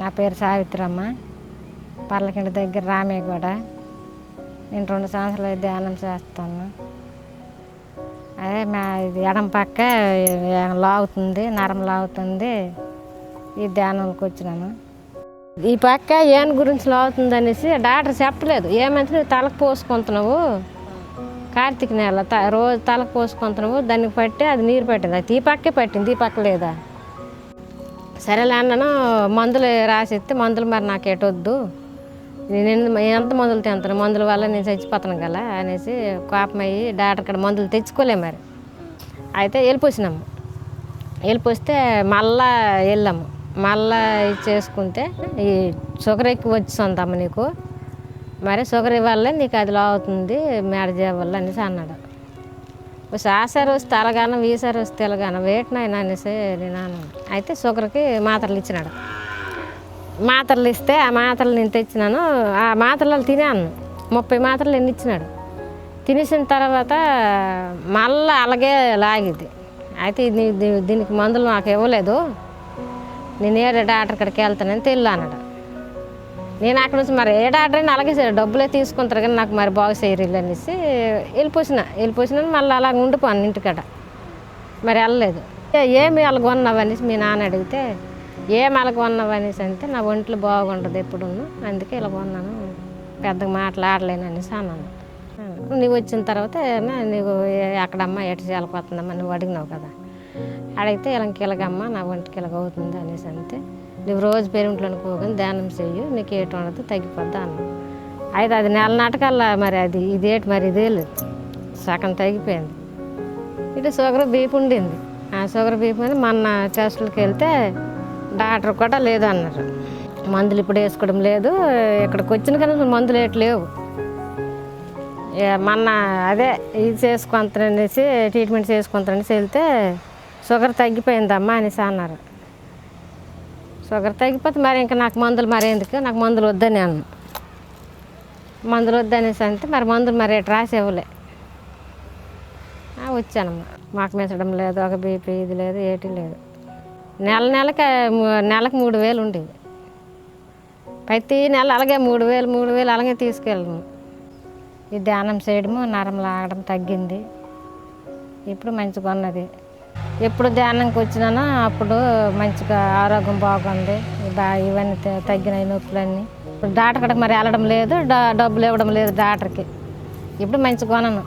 నా పేరు సావిత్రమ్మ. పర్లకిండి దగ్గర రామేగూడ నేను రెండు సంవత్సరాలు ధ్యానం చేస్తాను అదే మా ఇది ఎడం పక్క లాగుతుంది నరం లాగుతుంది ఈ ధ్యానంకి వచ్చినాను. ఈ పక్క ఏం గురించి లాగుతుంది అనేసి డాక్టర్ చెప్పలేదు. ఏమంటే నువ్వు తలకు పోసుకుంటున్నావు. కార్తీక నెల త రోజు తలకు పోసుకుంటున్నావు. దానికి పట్టి అది నీరు పట్టింది. అది ఈ పక్కే పట్టింది. ఈ పక్క లేదా? సరేలే అన్నాను మందులు రాసిస్తే మందులు మరి నాకు ఎటొద్దు నేను ఎంత మందులు తింటాను? మందుల వల్ల నేను చచ్చిపోతాను కదా అనేసి కోపం అయ్యి డాక్టర్ ఇక్కడ మందులు తెచ్చుకోలే మరి. అయితే వెళ్ళిపోసినాము వెళ్ళిపోస్తే మళ్ళా వెళ్ళాము మళ్ళా ఇది చేసుకుంటే ఈ షుగర్ ఎక్కువ వచ్చిందమ్మ నీకు. మరి షుగర్ వల్ల నీకు అది లావుతుంది మేడజే వల్ల అనేసి అన్నాడు. ఆసారి వస్తే అలగానం ఈసారి వస్తే ఎలగానం వేటినైనా అనేసి నేను అన్నాను అయితే షుగర్కి మాత్రలు ఇచ్చినాడు. మాత్రలు ఇస్తే ఆ మాత్రలు నేను తెచ్చినాను. ఆ మాత్రలు తినాను. ముప్పై మాత్రలు ఎన్ని ఇచ్చినాడు? తినేసిన తర్వాత మళ్ళీ అలాగే లాగింది. అయితే దీనికి మందులు నాకు ఇవ్వలేదు. నేను ఏడు డాక్టర్ ఇక్కడికి వెళ్తానని తెల్లు అన్నాడు నేను అక్కడ నుంచి మరి ఏడాడ్రైనా అలాగే సరే డబ్బులే తీసుకుంటారు కానీ నాకు మరి బాగు చేయరు అనేసి వెళ్ళిపోసిన వెళ్ళిపోసిన మళ్ళీ అలా ఉండిపోను ఇంటికాడ. మరి వెళ్ళలేదు. ఏ- ఏమి అలా అనేసి మీ నాన్న అడిగితే ఏం అలా కొన్నావు అనేసి అంటే నా ఒంట్లో బాగుండదు ఎప్పుడును అందుకే ఇలా కొన్నాను పెద్దగా మాట్లాడలేను అనేసి అన్నాను. నువ్వు వచ్చిన తర్వాత ఏమో నీకు ఎక్కడమ్మా ఎటు చేయాలిపోతుందమ్మా నువ్వు అడిగినావు కదా. అడిగితే ఇలాగ ఇలాగమ్మా నా ఒంటికి ఇలాగ అవుతుంది అనేసి అంతే. నువ్వు రోజు పేరింట్లోకి పోకొని ధ్యానం చెయ్యి నీకు ఏటు ఉండదు తగ్గిపోద్దా అన్న అయితే అది నెల నాటకల్లా మరి అది ఇదేటి మరి ఇదే లేదు. సగం తగ్గిపోయింది. ఇటు షుగర్ బీపీ ఉండింది. ఆ షుగర్ బీపీ అని మొన్న టెస్టులకి వెళ్తే డాక్టర్ కూడా లేదు అన్నారు మందులు ఇప్పుడు వేసుకోవడం లేదు. ఇక్కడికి వచ్చిన కానీ మందులు ఏటి లేవు. మొన్న అదే ఇది చేసుకుంటారనేసి ట్రీట్మెంట్ చేసుకుంటారనేసి వెళ్తే షుగర్ తగ్గిపోయిందమ్మా అనేసి అన్నారు. షుగర్ తగ్గిపోతే మరి ఇంకా నాకు మందులు మరి ఎందుకు? నాకు మందులు వద్దని అన్నాను మందులు వద్దనేసి అంటే మరి మందులు మరి ఎటు రాసి ఇవ్వలే. వచ్చానమ్మా. మాకు మెచ్చడం లేదు ఒక బీపీ ఇది లేదు ఏటి లేదు. నెల నెలకి నెలకు మూడు వేలు ఉండేవి. ప్రతి నెల అలాగే మూడు వేలు మూడు వేలు అలాగే తీసుకెళ్ళము. ఈ ధ్యానం చేయడము నరం లాగడం తగ్గింది. ఇప్పుడు మంచిగా ఉన్నది ఎప్పుడు ధ్యానంకి వచ్చినానో అప్పుడు మంచిగా ఆరోగ్యం బాగుంది. ఇవన్నీ త- తగ్గినాయి నొప్పులన్నీ. ఇప్పుడు డాక్టర్ మరి వెళ్ళడం లేదు డబ్బులు ఇవ్వడం లేదు డాక్టర్కి. ఇప్పుడు మంచిగా కొనను